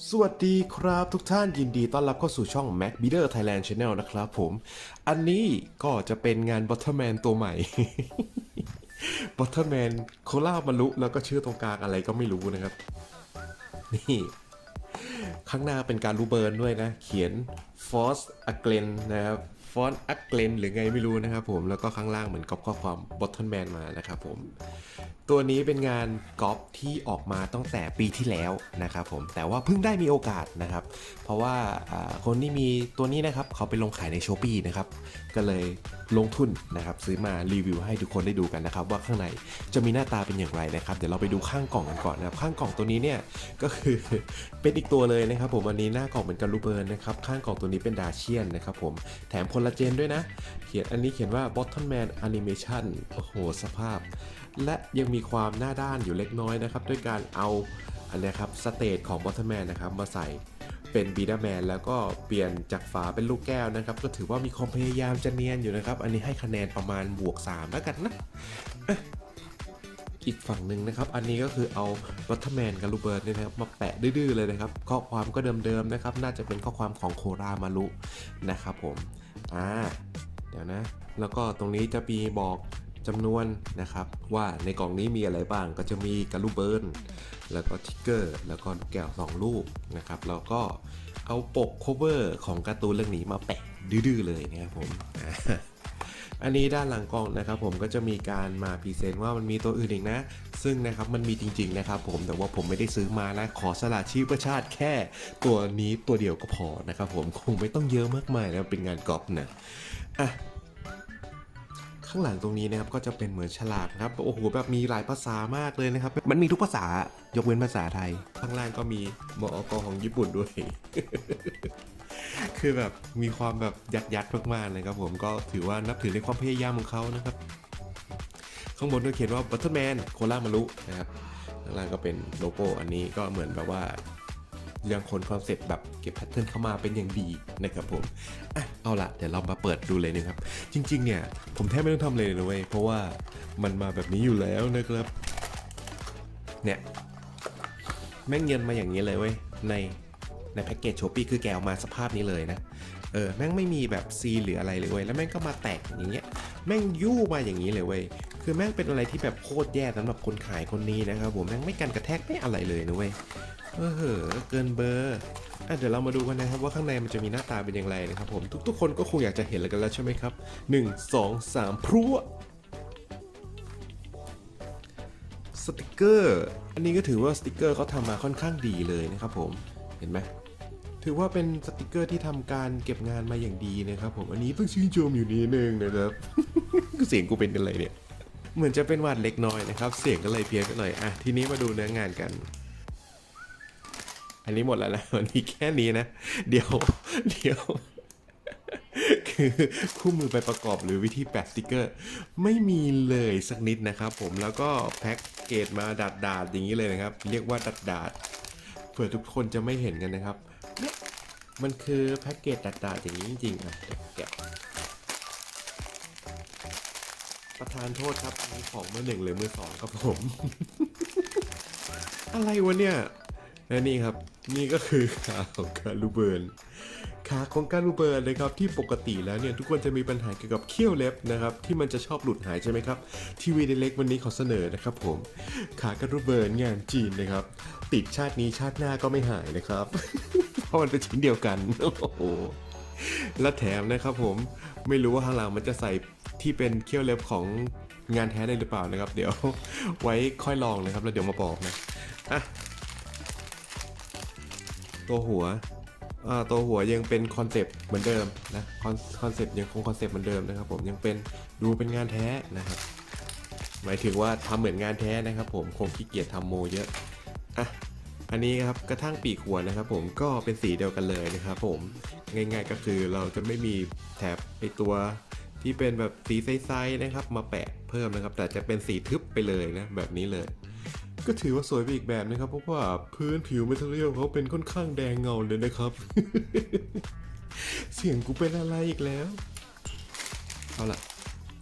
สวัสดีครับทุกท่านยินดีต้อนรับเข้าสู่ช่อง Mac b e a t e r Thailand Channel นะครับผม อันนี้ก็จะเป็นงาน Butterman ตัวใหม่ Butterman โคล่าบรรลุแล้วก็ชื่อตรงกลางอะไรก็ไม่รู้นะครับ นี่ ข้างหน้าเป็นการรูเบิร์นด้วยนะ เขียน Force a g l e n นะครับ ฟอนต์อักเกลนหรือไงไม่รู้นะครับผมแล้วก็ข้างล่างเหมือนก๊อปข้อความ Bottomman มานะครับผม ตัวนี้เป็นงานก๊อปที่ออกมาตั้งแต่ปีที่แล้วนะครับผมแต่ว่าเพิ่งได้มีโอกาสนะครับ เพราะว่าคนที่มีตัวนี้นะครับเขาไปลงขายใน s h อ p e e นะครับก็เลยลงทุนนะครับซื้อมารีวิวให้ทุกคนได้ดูกันนะครับ ว่าข้างในจะมีหน้าตาเป็นอย่างไรนะครับ เดี๋ยวเราไปดูข้างกล่องกันก่อนนะครับ ข้างกล่องตัวนี้เนี่ยก็คือเป็นอีกตัวเลยนะครับ ผมอันนี้หน้ากล่องเป็นการูเบิร์นนะครับข้างกล่องตัวนี้เป็นดาเชียนนะครับผมแถมคนละเจนด้วยนะ เขียนอันนี้เขียนว่า Bottom Man Animation โอ้โห สภาพ และยังมีความหน้าด้านอยู่เล็กน้อยนะครับ ด้วยการเอาอันนี้ครับสเตจของ Bottom Man นะครับ มาใส่เป็นบีดาแมนแล้วก็เปลี่ยนจากฝาเป็นลูกแก้วนะครับ ก็ถือว่ามีความพยายามจะเนียนอยู่นะครับ อันนี้ให้คะแนนประมาณบวก 3 แล้วกันนะอีกฝั่งหนึ่งนะครับ อันนี้ก็คือเอาบัตเทอร์แมนกับลูเบิร์ตเนี่ยนะครับมาแปะดื้อๆเลยนะครับ ข้อความก็เดิมๆนะครับ น่าจะเป็นข้อความของโครามารุนะครับผม อ่าเดี๋ยวนะ แล้วก็ตรงนี้จะมีบอกจำนวนนะครับ ว่าในกล่องนี้มีอะไรบ้างก็จะมีกระลูกเบิร์นแล้วก็ทิกเกอร์แล้วก็ลูกแก้วสองลูกนะครับ แล้วก็เอาปกโคเวอร์ของการ์ตูนเรื่องนี้มาแปะดื้อๆเลยนะครับผม อันนี้ด้านหลังกล่องนะครับผมก็จะมีการมาพรีเซนต์ว่ามันมีตัวอื่นอีกนะ ซึ่งนะครับมันมีจริงๆนะครับผมแต่ว่าผมไม่ได้ซื้อมานะ ขอสละชีพประชาติแค่ตัวนี้ตัวเดียวก็พอนะครับผมคงไม่ต้องเยอะมากมายนะเป็นงานกอล์ฟนะอะข้างหลังตรงนี้นะครับก็จะเป็นเหมือนฉลากนะครับโอ้โหแบบมีหลายภาษามากเลยนะครับ มันมีทุกภาษายกเว้นภาษาไทย ข้างล่างก็มีมอกของญี่ปุ่นด้วย คือแบบมีความแบบยัดยัดมากๆเลยครับผมก็ถือว่านับถือในความพยายามของเขานะครับ ข้างบนก็เขียนว่า Butterman โคล่ามารุนะครับข้างล่างก็เป็นโลโก้อันนี้ก็เหมือนแบบว่ายังคนคอนเซ็ปต์แบบเก็บแพทเทิร์นเข้ามาเป็นอย่างดีนะครับผมอะเอาละเดี๋ยวเรามาเปิดดูเลยนะครับ จริง ๆ เนี่ย ผมแทบไม่ต้องทำเลยนะเว้ยเพราะว่ามันมาแบบนี้อยู่แล้วนะครับ เนี่ย แม่งเย็นมาอย่างนี้เลยเว้ยใน ในแพ็กเกจโชปี้คือแกเอามาสภาพนี้เลยนะ เออแม่งไม่มีแบบซีหรืออะไรเลยเว้ยแล้วแม่งก็มาแตกอย่างเงี้ยแม่งยู่มาอย่างนี้เลยเว้ยคือแม่งเป็นอะไรที่แบบโคตรแย่สำหรับคนขายคนนี้นะครับผมแม่งไม่กันกระแทกไม่อะไรเลยนะเว้ยเออเหอเกินเบอร์อะเดี๋ยวเรามาดูกันนะครับว่าข้างในมันจะมีหน้าตาเป็นอย่างไรนะครับผมทุกๆ คนก็คงอยากจะเห็นแล้วกันแล้วใช่ไหมครับ 1 2 3พรัวสติกเกอร์ อันนี้ก็ถือว่าสติกเกอร์เขาทำมาค่อนข้างดีเลยนะครับผม เห็นไหม ถือว่าเป็นสติกเกอร์ที่ทำการเก็บงานมาอย่างดีนะครับผมอันนี้ต้องชื่นชมอยู่นิดนึงนะครับเสียงกูเป็นกันเลยเนี่ยเหมือนจะเป็นหวัดเล็กน้อยนะครับ เสียงก็เลยเพี้ยนไปหน่อยอะทีนี้มาดูเนื้องานกัน อันนี้หมดแล้วนะวันนี้แค่นี้นะ เดี๋ยวเดี๋ยวคือคู่มือไปประกอบหรือวิธีแปะสติกเกอร์ ไม่มีเลยสักนิดนะครับผมแล้วก็แพ็กเกจมาดัดดาดอย่างนี้เลยนะครับ เรียกว่าดัดดาดเผื่อทุกคนจะไม่เห็นกันนะครับ มันคือแพ็กเกจดัดดาดๆอย่างนี้จริงๆอะแกะประธานโทษครับอันนี้ของมือหนึ่งหรือมือสองครับผม อะไรวะเนี่ย และนี่ครับนี่ก็คือขาของการลูเบิร์นขาของการลูเบิร์นนะครับที่ปกติแล้วเนี่ยทุกคนจะมีปัญหาเกี่ยวกับเขี้ยวเล็บนะครับที่มันจะชอบหลุดหายใช่ไหมครับทีวีเล็กวันนี้ขอเสนอนะครับผมขาการลูเบิร์นงานจีนนะครับติดชาตินี้ชาติหน้าก็ไม่หายนะครับเพราะมันเป็นชิ้นเดียวกันโอ้โหและแถมนะครับผมไม่รู้ว่าข้างหลังมันจะใส่ที่เป็นเขี้ยวเล็บของงานแท้ได้หรือเปล่านะครับ เดี๋ยวไว้ค่อยลองนะครับแล้วเดี๋ยวมาบอกนะอะ ตัวหัวตัวหัวยังเป็นคอนเซปต์เหมือนเดิมนะคอนคอนเซปต์ยังคงคอนเซปต์เหมือนเดิมนะครับผมยังเป็นดูเป็นงานแท้นะครับ หมายถึงว่าทำเหมือนงานแท้นะครับ ผมคงขี้เกียจทำโมเยอะอะอันนี้ครับกระทั่งปีกหัวนะครับ ผมก็เป็นสีเดียวกันเลยนะครับ ผมง่าย ๆก็คือเราจะไม่มีแถบไอตัวที่เป็นแบบสีใสๆนะครับ มาแปะเพิ่มนะครับ แต่จะเป็นสีทึบไปเลยนะแบบนี้เลย ก็ถือว่าสวยไปอีกแบบนะครับ เพราะว่าพื้นผิวเมทัลเรียลเขาเป็นค่อนข้างแดงเงาเลยนะครับ เสียงกูเป็นอะไรอีกแล้ว เอาล่ะ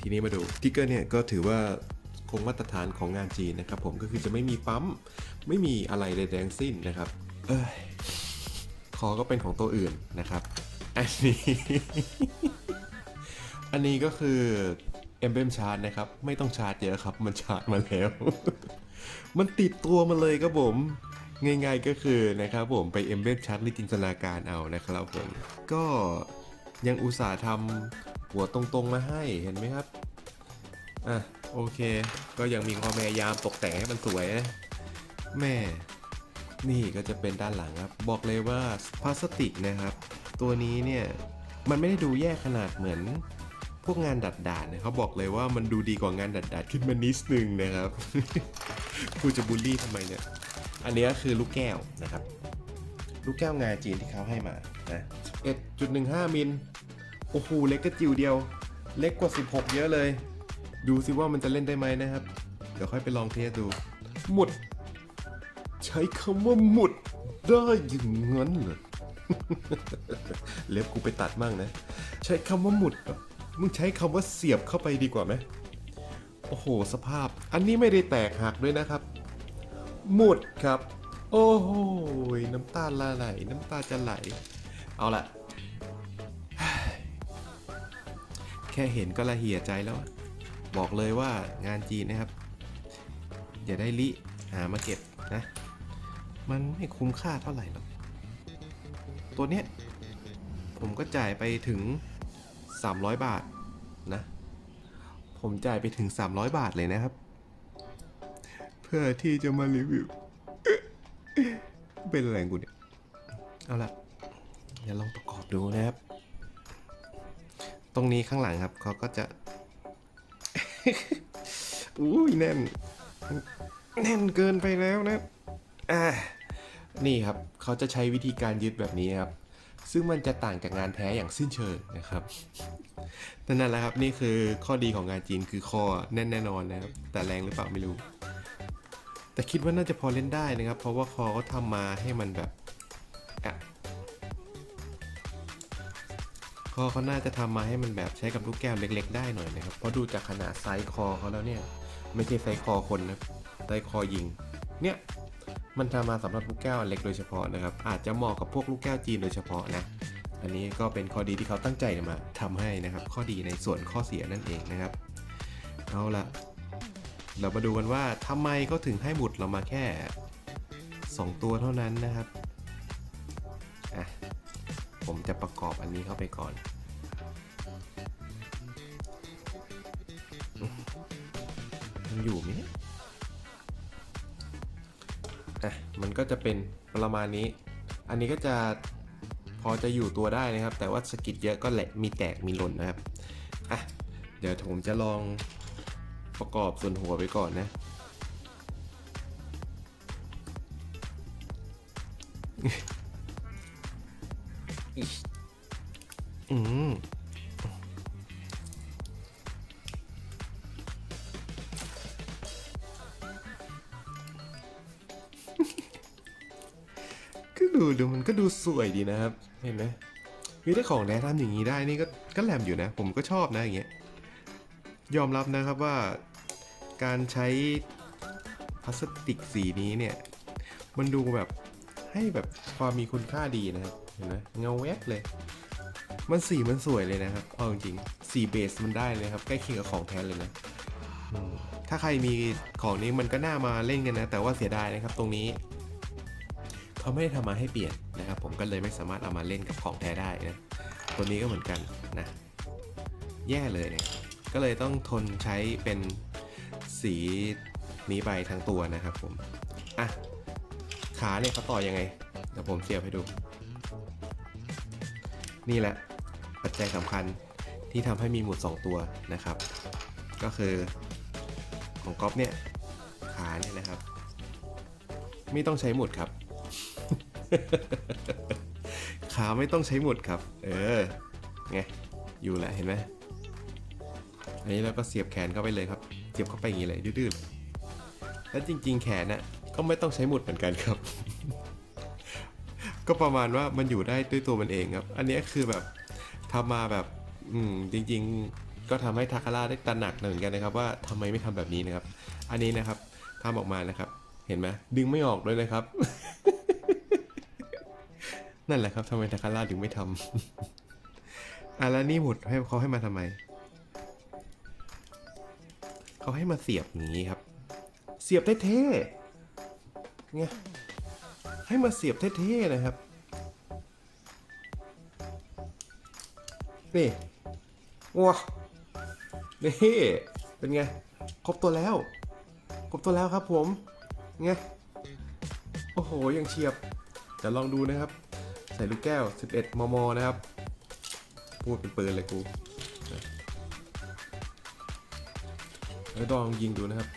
ทีนี้มาดูสติ๊กเกอร์เนี่ยก็ถือว่าคงมาตรฐานของงานจีนนะครับ ผมก็คือจะไม่มีปั๊ม ไม่มีอะไรใดๆทั้งสิ้นนะครับ เอ้ยอก็เป็นของตัวอื่นนะครับอันนี้ อันนี้ก็คือ Emblem Charge นะครับ ไม่ต้องชาร์จเยอะครับ มันชาร์จมาแล้ว มันติดตัวมาเลยครับผมง่ายๆก็คือนะครับผมไป Emblem Charge หรือจินตนาการเอานะครับผมก็ยังอุตส่าห์ทำหัวตรงๆมาให้เห็นไหมครับอะโอเค ก็ยังมีความพยายามตกแต่งให้มันสวยนะแม่นี่ก็จะเป็นด้านหลังครับ บอกเลยว่าพลาสติกนะครับ ตัวนี้เนี่ยมันไม่ได้ดูแย่ขนาดเหมือนพวกงานดัดดาดนะเขาบอกเลยว่ามันดูดีกว่างานดัดดาดขึ้นมานิดนึงนะครับ กูจะบูลลี่ทำไมเนี่ย อันนี้คือลูกแก้วนะครับ ลูกแก้วงาจีนที่เขาให้มานะ1.15มิล โอ้โห เล็กกระจิ๋วเดียว เล็กกว่า 16 เยอะเลย ดูสิว่ามันจะเล่นได้ไหมนะครับ เดี๋ยวค่อยไปลองเทสดู หมุด ใช้คำว่าหมุดได้อย่างนั้นเหรอ เล็บกูไปตัดมั่งนะ ใช้คำว่าหมุดมึงใช้คำว่าเสียบเข้าไปดีกว่าไหม โอ้โห สภาพ อันนี้ไม่ได้แตกหักด้วยนะครับ หมุดครับ โอ้โห น้ำตาละไหล น้ำตาจะไหล เอาละแค่เห็นก็ละเหี่ยใจแล้ว บอกเลยว่างานจีนนะครับ อย่าได้ลิหามาเก็บนะ มันไม่คุ้มค่าเท่าไหร่หรอก ตัวเนี้ยผมก็จ่ายไปถึง 300 บาทนะ ผมจ่ายไปถึง 300 บาทเลยนะครับ เพื่อที่จะมารีวิว เป็นอะไรงกูเนี่ย เอาละเดี๋ยวลองประกอบดูนะครับ ตรงนี้ข้างหลังครับเขาก็จะ อุ้ยแน่น แน่นเกินไปแล้วนะ อ่า นี่ครับ เขาจะใช้วิธีการยึดแบบนี้ครับ ซึ่งมันจะต่างจากงานแท้อย่างสิ้นเชิงนะครับนั่นแหละครับนี่คือข้อดีของงานจีนคือคอแน่นแน่นอนนะครับแต่แรงหรือเปล่าไม่รู้ แต่คิดว่าน่าจะพอเล่นได้นะครับ เพราะว่าคอเขาทำมาให้มันแบบอะคอเขาน่าจะทำมาให้มันแบบใช้กับลูกแก้วเล็ก ๆ ได้หน่อยนะครับ เพราะดูจากขนาดไซส์คอเขาแล้วเนี่ย ไม่ใช่ไซส์คอคนนะไซส์คอยิง เนี่ย มันทำมาสำหรับลูกแก้วอันเล็กโดยเฉพาะนะครับ อาจจะเหมาะกับพวกลูกแก้วจีนโดยเฉพาะนะ อันนี้ก็เป็นข้อดีที่เขาตั้งใจมาทำให้นะครับ ข้อดีในส่วนข้อเสียนั่นเองนะครับ เอาละเรามาดูกันว่าทำไมเขาถึงให้หมุดเรามาแค่ 2 ตัวเท่านั้นนะครับอะผมจะประกอบอันนี้เข้าไปก่อนมันอยู่ไหมเนี่ย อะมันก็จะเป็นประมาณนี้ อันนี้ก็จะพอจะอยู่ตัวได้นะครับ แต่ว่าสกิดเยอะก็แหละมีแตกมีหล่นนะครับอะเดี๋ยวผมจะลองประกอบส่วนหัวไปก่อนนะอืม ก็ดูสวยดีนะครับ เห็นไหมมีได้ของแท้ทำอย่างนี้ได้นี่ก็ก็แหลมอยู่นะ ผมก็ชอบนะอย่างเงี้ย ยอมรับนะครับว่าการใช้พลาสติกสีนี้เนี่ย มันดูแบบให้แบบความมีคุณค่าดีนะครับ เห็นไหมเงาแวบเลย มันสีมันสวยเลยนะครับเอาจริงสีเบสมันได้เลยครับใกล้เคียงกับของแท้เลยนะถ้าใครมีของนี้มันก็น่ามาเล่นกันนะ แต่ว่าเสียดายนะครับตรงนี้ เขาไม่ได้ทำมาให้เปลี่ยน ผมก็เลยไม่สามารถเอามาเล่นกับของแท้ได้นะตัวนี้ก็เหมือนกันนะแย่เลยเนี่ยก็เลยต้องทนใช้เป็นสีนี้ไปทั้งตัวนะครับผมอะขาเนี่ยเขาต่อยังไงเดี๋ยวผมเสียบให้ดู นี่แหละปัจจัยสำคัญที่ทำให้มีหมุด 2 ตัวนะครับ ก็คือของก๊อฟเนี่ยขาเนี่ยนะครับ ไม่ต้องใช้หมุดครับ ขาไม่ต้องใช้หมุดครับ เออ ไง อยู่แหละเห็นไหมอันนี้เราก็เสียบแขนเข้าไปเลยครับ เสียบเข้าไปอย่างนี้เลยดื้อๆ แล้วจริง ๆ แขนน่ะก็ไม่ต้องใช้หมุดเหมือนกันครับ ก็ประมาณว่ามันอยู่ได้ด้วยตัวมันเองครับ อันนี้คือแบบทำมาแบบ อืม จริง ๆ ก็ทำให้ทาคาร่าได้ตระหนักเหมือนกันนะครับ ว่าทำไมไม่ทำแบบนี้นะครับ อันนี้นะครับทำออกมานะครับ เห็นไหมดึงไม่ออกด้วยนะครับ นั่นแหละครับทำไมทาคาร่าถึงไม่ทำ อะแล้วนี่หมุดให้เขาให้มาทำไม เขาให้มาเสียบงี้ครับ เสียบเท่ๆไงให้มาเสียบเท่ๆนะครับ นี่ว้านี่เป็นไง ครบตัวแล้ว ครบตัวแล้วครับผมไงโอ้โหยังเฉียบเดี๋ยวลองดูนะครับ ใส่ลูกแก้ว 11 มม นะครับ พูดเป็นปืนเลยกูแล้วลองยิงดูนะครับ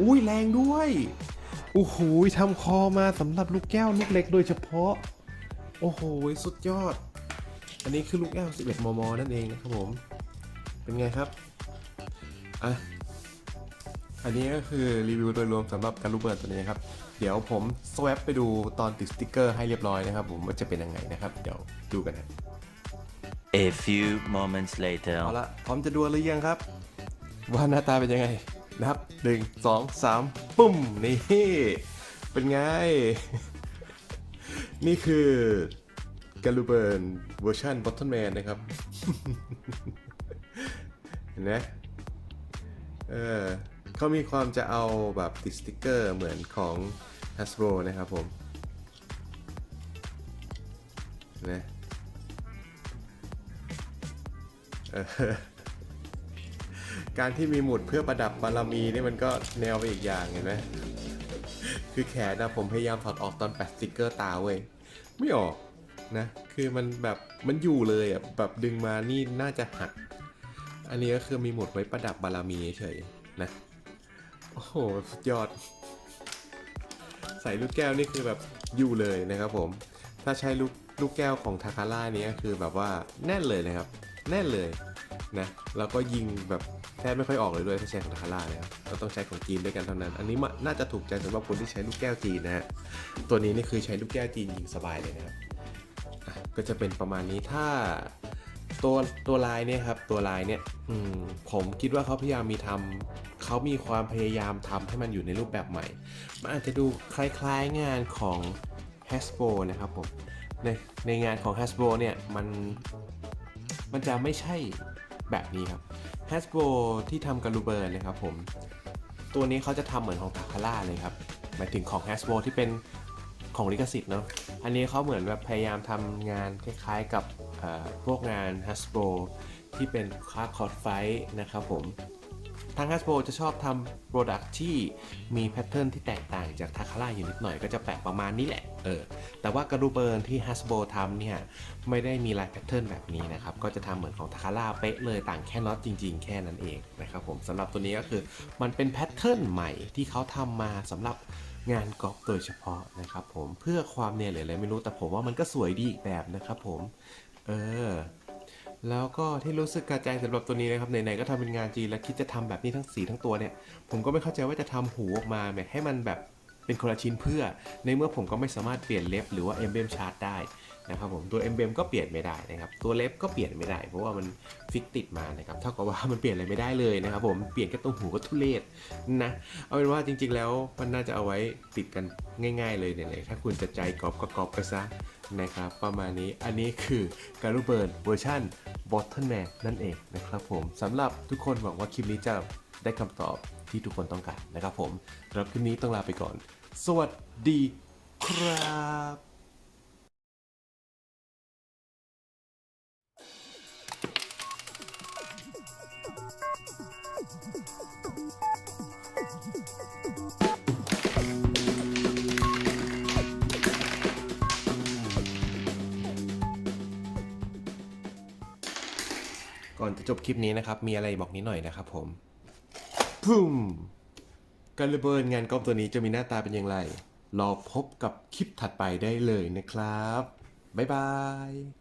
อุ้ยแรงด้วยโอ้โหทำคอมาสำหรับลูกแก้วลูกเล็กโดยเฉพาะ โอ้โหสุดยอด อันนี้คือลูกแก้ว 11 มม นั่นเองนะครับผม เป็นไงครับ อะ อันนี้ก็คือรีวิวโดยรวมสำหรับการรูปเบิร์ดตัวนี้ครับ เดี๋ยวผมสว p ไปดูตอนติดสติกเกอร์ให้เรียบร้อยนะครับผมว่าจะเป็นยังไงนะครับเดี๋ยวดูกันนะ A few moments later. เอาละพร้อมจะดูหรือยังครับ ว่าหน้าตาเป็นยังไงนะครับหนึ่งสองสามปุ้มนี่เป็นไง นี่คือการูเบิร์นเวอร์ชันบอทเทนแมนนะครับ เห็นไหมเออ เขามีความจะเอาแบบติดสติกเกอร์เหมือนของ Hasbro นะครับผมนไหมเออการที่มีหมุดเพื่อประดับบารมีนี่มันก็แนวไปอีกอย่างเห็นไหมคือแขนนะผมพยายามถอดออกตอนแปะสติกเกอร์ตาเว้ยไม่ออกนะ คือมันแบบมันอยู่เลยอะแบบดึงมานี่น่าจะหัก อันนี้ก็คือมีหมุดไว้ประดับบารมีเฉยนะ โอ้โห สุดยอด ใส่ลูกแก้วนี่คือแบบอยู่เลยนะครับผม ถ้าใช้ลูกลูกแก้วของทาคาร่านี้ยคือแบบว่าแน่นเลยนะครับ แน่นเลยนะแล้วก็ยิงแบบแทบไม่ค่อยออกเลยด้วยถ้าใช้ของทาคาร่านะครับเราต้องใช้ของจีนด้วยกันเท่านั้น อันนี้น่าจะถูกใจสำหรับคนที่ใช้ลูกแก้วจีนนะฮะ ตัวนี้นี่คือใช้ลูกแก้วจีนยิงสบายเลยนะครับก็จะเป็นประมาณนี้ถ้า ตัวตัวลายเนี่ยครับตัวลายเนี่ยอืผมคิดว่าเขาพยายามมีทำเขามีความพยายามทำให้มันอยู่ในรูปแบบใหม่ มันอาจจะดูคล้ายๆงานของ Hasbro นะครับผมในในงานของ Hasbro เนี่ยมันมันจะไม่ใช่แบบนี้ครับ Hasbro ที่ทำกับลูเบิร์นนะครับผมตัวนี้เขาจะทำเหมือนของทาคาร่าเลยครับหมายถึงของ Hasbro ที่เป็น ของลิขสิทธิ์เนาะ อันนี้เขาเหมือนแบบพยายามทำงานคล้ายๆกับพวกงาน Hasbro ที่เป็นค่าคอร์ดไฟนะครับผม ทาง Hasbro จะชอบทำโปรดักที่มีแพทเทิร์นที่แตกต่างจากทาคาร่าอยู่นิดหน่อยก็จะแปะประมาณนี้แหละ เออ แต่ว่ากระดูเบิร์นที่ Hasbro ทำเนี่ย ไม่ได้มีลายแพทเทิร์นแบบนี้นะครับ ก็จะทำเหมือนของทาคาร่าเป๊ะเลยต่างแค่น็อตจริงๆ แค่นั้นเองนะครับผมสำหรับตัวนี้ก็คือมันเป็นแพทเทิร์นใหม่ที่เขาทำมาสำหรับ งานกอล์ฟโดยเฉพาะนะครับผมเพื่อความเนี่ยหรืออะไรไม่รู้แต่ผมว่ามันก็สวยดีอีกแบบนะครับผมเออแล้วก็ที่รู้สึกกระจายสำหรับตัวนี้นะครับไหนๆก็ทำเป็นงานจีนแล้วคิดจะทำแบบนี้ทั้งสีทั้งตัวเนี่ย ผมก็ไม่เข้าใจว่าจะทำหูออกมาแบบให้มันแบบเป็นคนละชิ้นเพื่อ ในเมื่อผมก็ไม่สามารถเปลี่ยนเล็บหรือว่าเอ็มเบมชาร์ตได้ นะครับผมตัวเอมเบมก็เปลี่ยนไม่ได้นะครับตัวเล็บก็เปลี่ยนไม่ได้ เพราะว่ามันฟิกติดมานะครับเท่ากับว่ามันเปลี่ยนอะไรไม่ได้เลยนะครับผมเปลี่ยนแค่ตรงหูก็ทุเรศนะเอาเป็นว่าจริง ๆ แล้วมันน่าจะเอาไว้ติดกันง่าย ๆ เลยเนี่ยถ้าคุณจะใจกรอบก็กรอบไปซะนะครับประมาณนี้อันนี้คือการูเบิร์นเวอร์ชันบอทเทิลแมนนั่นเองนะครับผมสำหรับทุกคนหวังว่าคลิปนี้จะได้คำตอบที่ทุกคนต้องการนะครับผมสำหรับคลิปนี้ต้องลาไปก่อน สวัสดีครับ ก่อนจะจบคลิปนี้นะครับ มีอะไรบอกนิดหน่อยนะครับผมพุ่มการระเบิดงานกอล์ฟตัวนี้จะมีหน้าตาเป็นอย่างไร รอพบกับคลิปถัดไปได้เลยนะครับ บ๊ายบาย